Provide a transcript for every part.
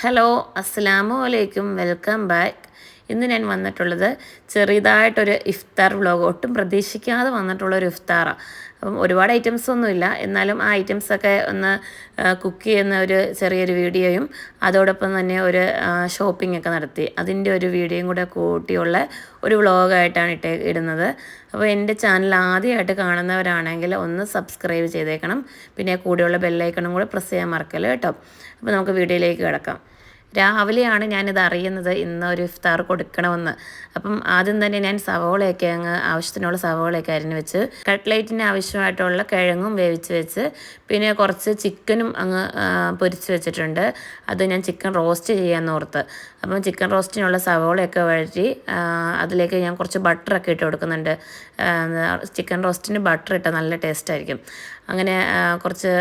Hello അസ്സലാമു അലൈക്കും. Welcome back. ഇന്ന് ഞാൻ വന്നിട്ടുള്ളത് ചെറിയതായിട്ടൊരു ഇഫ്താർ വ്ളോഗ് ഒട്ടും പ്രതീക്ഷിക്കാതെ വന്നിട്ടുള്ളൊരു ഇഫ്താറാണ് അപ്പം ഒരുപാട് ഐറ്റംസ് ഒന്നുമില്ല. എന്നാലും ആ ഐറ്റംസൊക്കെ ഒന്ന് കുക്ക് ചെയ്യുന്ന ഒരു ചെറിയൊരു വീഡിയോയും അതോടൊപ്പം തന്നെ ഒരു ഷോപ്പിംഗ് ഒക്കെ നടത്തി. അതിന്റെ ഒരു വീഡിയോയും കൂടെ കൂട്ടിയുള്ള ഒരു വ്ളോഗായിട്ടാണ് ഇട്ടേ ഇടുന്നത്. അപ്പോൾ എന്റെ ചാനൽ ആദ്യമായിട്ട് കാണുന്നവരാണെങ്കിൽ ഒന്ന് സബ്സ്ക്രൈബ് ചെയ്തേക്കണം. പിന്നെ കൂടെയുള്ള ബെല്ലൈക്കണും കൂടെ പ്രസ് ചെയ്യാൻ മറക്കല്ലോ കേട്ടോ. അപ്പോൾ നമുക്ക് വീഡിയോയിലേക്ക് കിടക്കാം. രാവിലെയാണ് ഞാനിത് അറിയുന്നത് ഇന്ന് ഒരു ഇഫ്താർ കൊടുക്കണമെന്ന്. അപ്പം ആദ്യം തന്നെ ഞാൻ സവോളയൊക്കെ അങ്ങ് ആവശ്യത്തിനുള്ള സവോളയൊക്കെ അരിഞ്ഞ് വെച്ച് കട്ട്ലേറ്റിന് ആവശ്യമായിട്ടുള്ള കിഴങ്ങും വേവിച്ച് വെച്ച് പിന്നെ കുറച്ച് ചിക്കനും അങ്ങ് പൊരിച്ച് വെച്ചിട്ടുണ്ട്. അത് ഞാൻ ചിക്കൻ റോസ്റ്റ് ചെയ്യാൻ ഓർത്ത്. അപ്പം ചിക്കൻ റോസ്റ്റിനുള്ള സവോളയൊക്കെ വഴറ്റി അതിലേക്ക് ഞാൻ കുറച്ച് ബട്ടറൊക്കെ ഇട്ട് കൊടുക്കുന്നുണ്ട്. ചിക്കൻ റോസ്റ്റിന് ബട്ടർ ഇട്ടാൽ നല്ല ടേസ്റ്റ് ആയിരിക്കും. അങ്ങനെ കുറച്ച്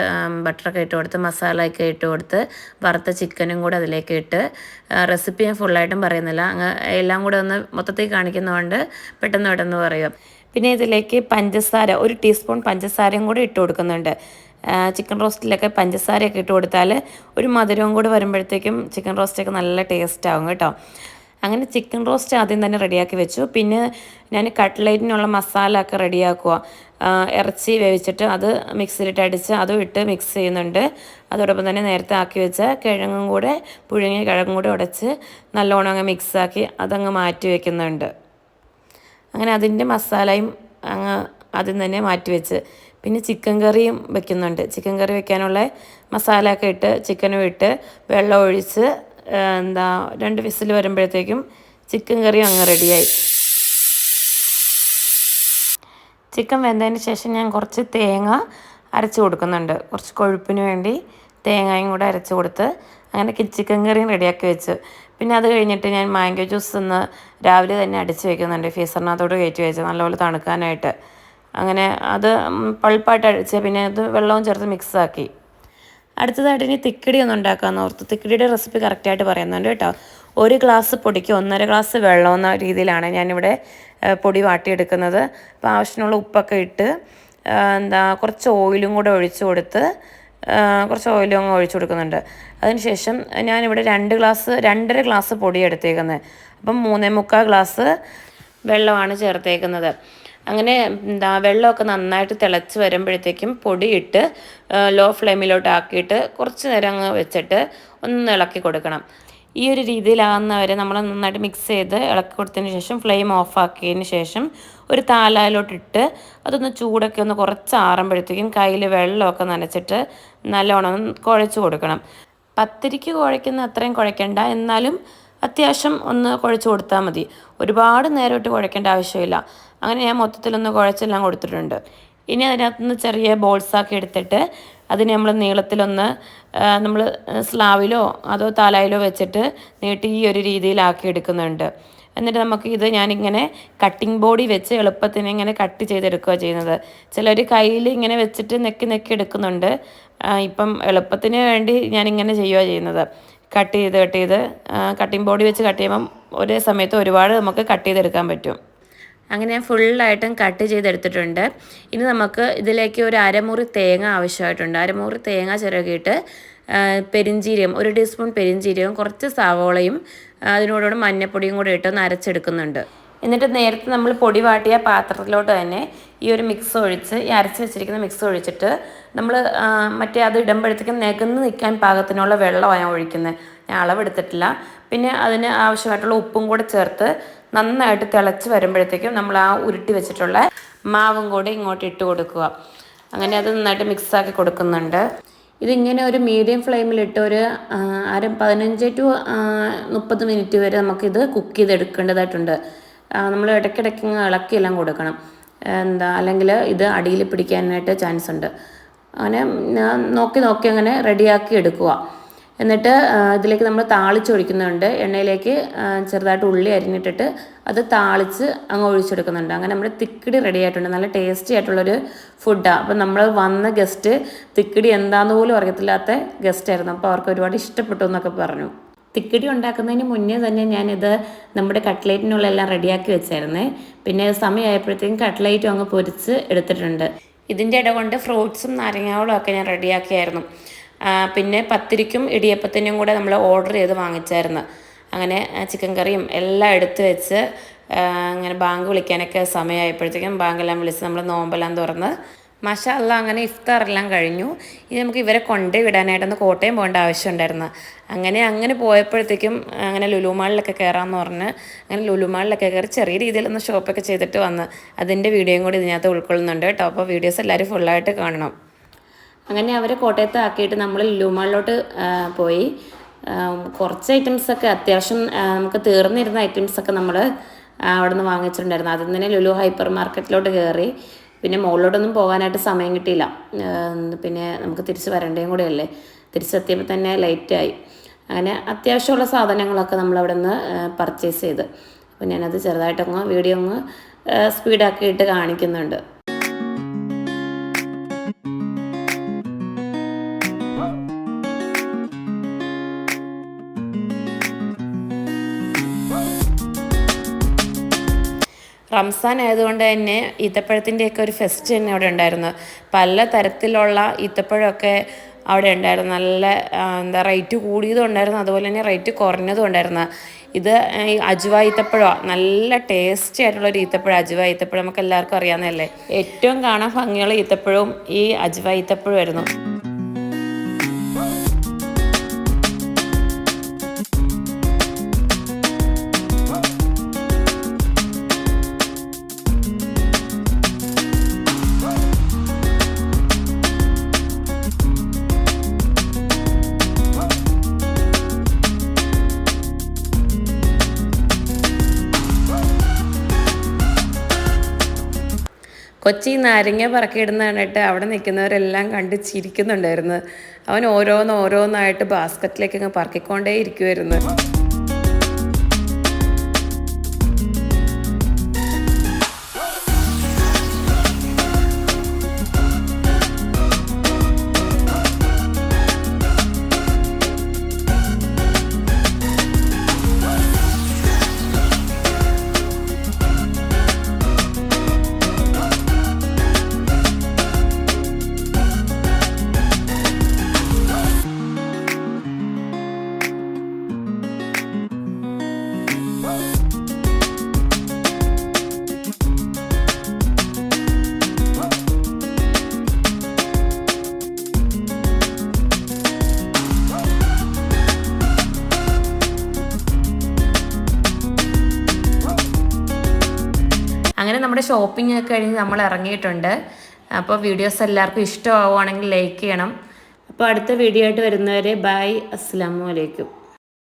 ബട്ടറൊക്കെ ഇട്ട് കൊടുത്ത് മസാലയൊക്കെ ഇട്ട് കൊടുത്ത് വറുത്ത ചിക്കനും കൂടെ അതിലേക്ക് ഇട്ട് റെസിപ്പി ഞാൻ ഫുള്ളായിട്ടും പറയുന്നില്ല. അങ്ങ് എല്ലാം കൂടെ ഒന്ന് മൊത്തത്തിൽ കാണിക്കുന്നതുകൊണ്ട് പെട്ടെന്ന് പെട്ടെന്ന് പറയും പിന്നെ ഇതിലേക്ക് പഞ്ചസാര ഒരു ടീസ്പൂൺ പഞ്ചസാരയും കൂടി ഇട്ട് കൊടുക്കുന്നുണ്ട്. ചിക്കൻ റോസ്റ്റിലൊക്കെ പഞ്ചസാരയൊക്കെ ഇട്ട് കൊടുത്താൽ ഒരു മധുരവും കൂടി വരുമ്പോഴത്തേക്കും ചിക്കൻ റോസ്റ്റൊക്കെ നല്ല ടേസ്റ്റ് ആവും കേട്ടോ. അങ്ങനെ ചിക്കൻ റോസ്റ്റ് ആദ്യം തന്നെ റെഡിയാക്കി വെച്ചു. പിന്നെ ഞാൻ കട്ട്ലേറ്റിനുള്ള മസാല ഒക്കെ റെഡിയാക്കുക ഇറച്ചി വേവിച്ചിട്ട് അത് മിക്സിയിലിട്ട് അടിച്ച് അതും ഇട്ട് മിക്സ് ചെയ്യുന്നുണ്ട്. അതോടൊപ്പം തന്നെ നേരത്തെ ആക്കി വെച്ച കിഴങ്ങും കൂടെ പുഴുങ്ങിയ കിഴങ്ങും കൂടെ ഉടച്ച് നല്ലോണം അങ്ങ് മിക്സാക്കി അതങ്ങ് മാറ്റി വയ്ക്കുന്നുണ്ട് അങ്ങനെ അതിന്റെ മസാലയും അങ്ങ് ആദ്യം തന്നെ മാറ്റി വെച്ച്. പിന്നെ ചിക്കൻ കറിയും വെക്കുന്നുണ്ട്. ചിക്കൻ കറി വെക്കാനുള്ള മസാലയൊക്കെ ഇട്ട് ചിക്കനും ഇട്ട് വെള്ളം ഒഴിച്ച് എന്താ രണ്ട് വിസിൽ വരുമ്പോഴത്തേക്കും ചിക്കൻ കറിയും അങ്ങ് റെഡിയായി ചിക്കൻ വെന്തതിന് ശേഷം ഞാൻ കുറച്ച് തേങ്ങ അരച്ച് കൊടുക്കുന്നുണ്ട്. കുറച്ച് കൊഴുപ്പിന് വേണ്ടി തേങ്ങയും കൂടെ അരച്ച് കൊടുത്ത് അങ്ങനെ ചിക്കൻ കറിയും റെഡിയാക്കി വെച്ച്. പിന്നെ അത് കഴിഞ്ഞിട്ട് ഞാൻ മാംഗോ ജ്യൂസ് ഒന്ന് രാവിലെ തന്നെ അടിച്ച് വെക്കുന്നുണ്ട്. ഫീസറിനകത്തോട് കയറ്റി വെച്ച്. നല്ലപോലെ തണുക്കാനായിട്ട്. അങ്ങനെ അത് പൾപ്പായിട്ട് അടിച്ച് പിന്നെ അത് വെള്ളവും ചേർത്ത് മിക്സാക്കി അടുത്തതായിട്ട് ഇനി തിക്കിടി ഒന്ന് ഉണ്ടാക്കാമെന്ന് ഓർത്ത്. തിക്കിടിയുടെ റെസിപ്പി കറക്റ്റായിട്ട് പറയുന്നുണ്ട് കേട്ടോ. ഒരു ഗ്ലാസ് പൊടിക്ക് ഒന്നര ഗ്ലാസ് വെള്ളം എന്ന രീതിയിലാണ് ഞാനിവിടെ പൊടി വാട്ടിയെടുക്കുന്നത്. അപ്പോൾ ആവശ്യത്തിനുള്ള ഉപ്പൊക്കെ ഇട്ട് എന്താ കുറച്ച് ഓയിലും കൂടെ ഒഴിച്ചു കൊടുത്ത് കുറച്ച് ഓയിലും അങ്ങ് ഒഴിച്ചു കൊടുക്കുന്നുണ്ട്. അതിനുശേഷം ഞാനിവിടെ രണ്ട് ഗ്ലാസ് രണ്ടര ഗ്ലാസ് പൊടി എടുത്തേക്കുന്നത്. അപ്പം മൂന്നേ മുക്കാൽ ഗ്ലാസ് വെള്ളമാണ് ചേർത്തേക്കുന്നത്. അങ്ങനെ എന്താ വെള്ളമൊക്കെ നന്നായിട്ട് തിളച്ച് വരുമ്പോഴത്തേക്കും പൊടിയിട്ട് ലോ ഫ്ലെയിമിലോട്ട് ആക്കിയിട്ട് കുറച്ച് നേരം അങ്ങ് വെച്ചിട്ട് ഒന്ന് ഇളക്കി കൊടുക്കണം. ഈ ഒരു രീതിയിലാകുന്നവരെ നമ്മൾ നന്നായിട്ട് മിക്സ് ചെയ്ത് ഇളക്കി കൊടുത്തതിന് ശേഷം ഫ്ലെയിം ഓഫാക്കിയതിന് ശേഷം ഒരു താലായിലോട്ടിട്ട് അതൊന്ന് ചൂടൊക്കെ ഒന്ന് കുറച്ച് ആറുമ്പോഴത്തേക്കും കയ്യിൽ വെള്ളമൊക്കെ നനച്ചിട്ട് നല്ലോണം കുഴച്ച് കൊടുക്കണം. പത്തിരിക്ക് കുഴയ്ക്കുന്ന അത്രയും കുഴയ്ക്കണ്ട. എന്നാലും അത്യാവശ്യം ഒന്ന് കുഴച്ച് കൊടുത്താൽ മതി. ഒരുപാട് നേരമായിട്ട് കുഴക്കേണ്ട ആവശ്യമില്ല. അങ്ങനെ ഞാൻ മൊത്തത്തിലൊന്ന് കുഴച്ചെല്ലാം കൊടുത്തിട്ടുണ്ട്. ഇനി അതിനകത്ത് അതിനകത്തുനിന്ന് ചെറിയ ബോൾസാക്കി എടുത്തിട്ട് അതിനെ നമ്മൾ നീളത്തിലൊന്ന് നമ്മൾ സ്ലാവിലോ അതോ താലായിലോ വെച്ചിട്ട് നീട്ടി ഈ ഒരു രീതിയിലാക്കി എടുക്കുന്നുണ്ട്. എന്നിട്ട് നമുക്ക് ഇത് ഞാനിങ്ങനെ കട്ടിംഗ് ബോഡി വെച്ച് എളുപ്പത്തിന് ഇങ്ങനെ കട്ട് ചെയ്തെടുക്കുക ചെയ്യുന്നത്. ചിലർ കയ്യിൽ ഇങ്ങനെ വെച്ചിട്ട് നെക്കി നെക്കി എടുക്കുന്നുണ്ട്. ഇപ്പം എളുപ്പത്തിന് വേണ്ടി ഞാനിങ്ങനെ ചെയ്യുക ചെയ്യുന്നത്. കട്ട് ചെയ്ത് കട്ട് ചെയ്ത് കട്ടിംഗ് ബോർഡിൽ വെച്ച് കട്ട് ചെയ്യുമ്പം ഒരേ സമയത്ത് ഒരുപാട് നമുക്ക് കട്ട് ചെയ്തെടുക്കാൻ പറ്റും. അങ്ങനെ ഞാൻ ഫുള്ളായിട്ടും കട്ട് ചെയ്തെടുത്തിട്ടുണ്ട്. ഇനി നമുക്ക് ഇതിലേക്ക് ഒരു അരമുറി തേങ്ങ ആവശ്യമായിട്ടുണ്ട്. അരമുറി തേങ്ങ ചിരകിയിട്ട് പെരിഞ്ചീരകം ഒരു ടീസ്പൂൺ പെരിഞ്ചീരകം കുറച്ച് സവോളയും അതിനോടുകൂടെ മഞ്ഞപ്പൊടിയും കൂടെ ഇട്ട് അരച്ചെടുക്കുന്നുണ്ട്. എന്നിട്ട് നേരത്തെ നമ്മൾ പൊടി വാട്ടിയ പാത്രത്തിലോട്ട് തന്നെ ഈ ഒരു മിക്സ് ഒഴിച്ച് ഈ അരച്ച് വെച്ചിരിക്കുന്ന മിക്സ് ഒഴിച്ചിട്ട് നമ്മൾ മറ്റേ അത് ഇടുമ്പോഴത്തേക്കും നികന്ന് നിൽക്കാൻ പാകത്തിനുള്ള വെള്ളമാണ് ഒഴിക്കുന്നത് ഞാൻ അളവെടുത്തിട്ടില്ല. പിന്നെ അതിന് ആവശ്യമായിട്ടുള്ള ഉപ്പും കൂടെ ചേർത്ത് നന്നായിട്ട് തിളച്ച് വരുമ്പോഴത്തേക്കും നമ്മൾ ആ ഉരുട്ടി വെച്ചിട്ടുള്ള മാവും കൂടി ഇങ്ങോട്ട് ഇട്ട് കൊടുക്കുക. അങ്ങനെ അത് നന്നായിട്ട് മിക്സാക്കി കൊടുക്കുന്നുണ്ട്. ഇതിങ്ങനെ ഒരു മീഡിയം ഫ്ലെയിമിലിട്ട് ഒരു അര പതിനഞ്ച് ടു മുപ്പത് മിനിറ്റ് വരെ നമുക്കിത് കുക്ക് ചെയ്തെടുക്കേണ്ടതായിട്ടുണ്ട്. നമ്മൾ ഇടയ്ക്കിടയ്ക്ക് ഇളക്കി ഇളക്കിയെല്ലാം കൊടുക്കണം. എന്താ അല്ലെങ്കിൽ ഇത് അടിയിൽ പിടിക്കാനായിട്ട് ചാൻസ് ഉണ്ട്. അങ്ങനെ ഞാൻ നോക്കി നോക്കി അങ്ങനെ റെഡിയാക്കി എടുക്കുക എന്നിട്ട് ഇതിലേക്ക് നമ്മൾ താളിച്ചൊഴിക്കുന്നുണ്ട് എണ്ണയിലേക്ക് ചെറുതായിട്ട് ഉള്ളി അരിഞ്ഞിട്ടിട്ട് അത് താളിച്ച് അങ്ങ് ഒഴിച്ചെടുക്കുന്നുണ്ട്. അങ്ങനെ നമ്മുടെ തിക്കിടി റെഡി ആയിട്ടുണ്ട്. നല്ല ടേസ്റ്റി ആയിട്ടുള്ളൊരു ഫുഡാണ് അപ്പം നമ്മൾ വന്ന ഗസ്റ്റ് തിക്കിടി എന്താണെന്ന് പോലും അറിയത്തില്ലാത്ത ഗസ്റ്റായിരുന്നു അപ്പോൾ അവർക്ക് ഒരുപാട് ഇഷ്ടപ്പെട്ടു എന്നൊക്കെ പറഞ്ഞു. തിക്കിടി ഉണ്ടാക്കുന്നതിന് മുന്നേ തന്നെ ഞാനിത് നമ്മുടെ കട്ട്ലേറ്റിനുള്ള എല്ലാം റെഡിയാക്കി വെച്ചായിരുന്നേ. പിന്നെ സമയമായപ്പോഴത്തേക്കും കട്ട്ലേറ്റും അങ്ങ് പൊരിച്ച് എടുത്തിട്ടുണ്ട്. ഇതിന്റെ ഇട കൊണ്ട് ഫ്രൂട്ട്സും നാരങ്ങാവളും ഒക്കെ ഞാൻ റെഡിയാക്കിയായിരുന്നു. പിന്നെ പത്തിരിക്കും ഇടിയപ്പത്തിനും കൂടെ നമ്മൾ ഓർഡർ ചെയ്ത് വാങ്ങിച്ചായിരുന്നു. അങ്ങനെ ചിക്കൻ കറിയും എല്ലാം എടുത്ത് വെച്ച് അങ്ങനെ ബാങ്ക് വിളിക്കാനൊക്കെ സമയമായപ്പോഴത്തേക്കും ബാങ്കെല്ലാം വിളിച്ച് നമ്മൾ നോമ്പെല്ലാം തുറന്ന് മഷ അല്ല അങ്ങനെ ഇഫ്താറെല്ലാം കഴിഞ്ഞു. ഇനി നമുക്ക് ഇവരെ കൊണ്ടേ വിടാനായിട്ടൊന്ന് കോട്ടയം പോകേണ്ട ആവശ്യമുണ്ടായിരുന്നു. അങ്ങനെ അങ്ങനെ പോയപ്പോഴത്തേക്കും അങ്ങനെ ലുലുമാളിലൊക്കെ കയറാമെന്ന് പറഞ്ഞ് അങ്ങനെ ലുലുമാളിലൊക്കെ കയറി ചെറിയ രീതിയിലൊന്ന് ഷോപ്പൊക്കെ ചെയ്തിട്ട് വന്ന് അതിന്റെ വീഡിയോയും കൂടി ഇതിനകത്ത് ഉൾക്കൊള്ളുന്നുണ്ട് കേട്ടോ. അപ്പോൾ വീഡിയോസ് എല്ലാവരും ഫുള്ളായിട്ട് കാണണം. അങ്ങനെ അവരെ കോട്ടയത്ത് ആക്കിയിട്ട് നമ്മൾ ലുലുമാളിലോട്ട് പോയി. കുറച്ച് ഐറ്റംസൊക്കെ അത്യാവശ്യം നമുക്ക് തീർന്നിരുന്ന ഐറ്റംസൊക്കെ നമ്മൾ അവിടെ നിന്ന് വാങ്ങിച്ചിട്ടുണ്ടായിരുന്നു. അതിൽ തന്നെ ലുലു ഹൈപ്പർ മാർക്കറ്റിലോട്ട് കയറി. പിന്നെ മുകളിലോട്ടൊന്നും പോകാനായിട്ട് സമയം കിട്ടിയില്ല. പിന്നെ നമുക്ക് തിരിച്ച് വരേണ്ടതും കൂടെയല്ലേ? തിരിച്ചെത്തിയപ്പോൾ തന്നെ ലേറ്റായി അങ്ങനെ അത്യാവശ്യമുള്ള സാധനങ്ങളൊക്കെ നമ്മൾ അവിടെ നിന്ന് പർച്ചേസ് ചെയ്ത്. അപ്പോൾ ഞാനത് ചെറുതായിട്ടൊന്ന് വീഡിയോ ഒന്ന് സ്പീഡാക്കിയിട്ട് കാണിക്കുന്നുണ്ട്. റംസാൻ ആയതുകൊണ്ട് തന്നെ ഈത്തപ്പഴത്തിന്റെയൊക്കെ ഒരു ഫെസ്റ്റ് തന്നെ അവിടെ ഉണ്ടായിരുന്നു. പല തരത്തിലുള്ള ഈത്തപ്പഴമൊക്കെ അവിടെ ഉണ്ടായിരുന്നു. നല്ല എന്താ റേറ്റ് കൂടിയതും ഉണ്ടായിരുന്നു. അതുപോലെ തന്നെ റേറ്റ് കുറഞ്ഞതും ഉണ്ടായിരുന്നു. ഇത് ഈ അജുവ ഈത്തപ്പഴമാണ് നല്ല ടേസ്റ്റി ആയിട്ടുള്ള ഒരു ഈത്തപ്പഴം അജുവ ഈത്തപ്പഴം. നമുക്ക് എല്ലാവർക്കും അറിയാവുന്നതല്ലേ? ഏറ്റവും കാണാൻ ഭംഗിയുള്ള ഈത്തപ്പഴവും ഈ അജുവ ഈത്തപ്പഴമായിരുന്നു. കൊച്ചി നാരങ്ങ പറക്കിയിടുന്ന കണ്ടിട്ട് അവിടെ നിൽക്കുന്നവരെല്ലാം കണ്ട് ചിരിക്കുന്നുണ്ടായിരുന്നു. അവൻ ഓരോന്ന് ഓരോന്നായിട്ട് ബാസ്ക്കറ്റിലേക്ക് അങ്ങ് പറക്കിക്കൊണ്ടേ ഇരിക്കുമായിരുന്നു അങ്ങനെ നമ്മുടെ ഷോപ്പിംഗ് ഒക്കെ കഴിഞ്ഞ് നമ്മൾ ഇറങ്ങിയിട്ടുണ്ട്. അപ്പോൾ വീഡിയോസ് എല്ലാവർക്കും ഇഷ്ടമാവുകയാണെങ്കിൽ ലൈക്ക് ചെയ്യണം. അപ്പോൾ അടുത്ത വീഡിയോ ആയിട്ട് വരുന്നവരെ ബൈ അസ്സാം വലൈക്കും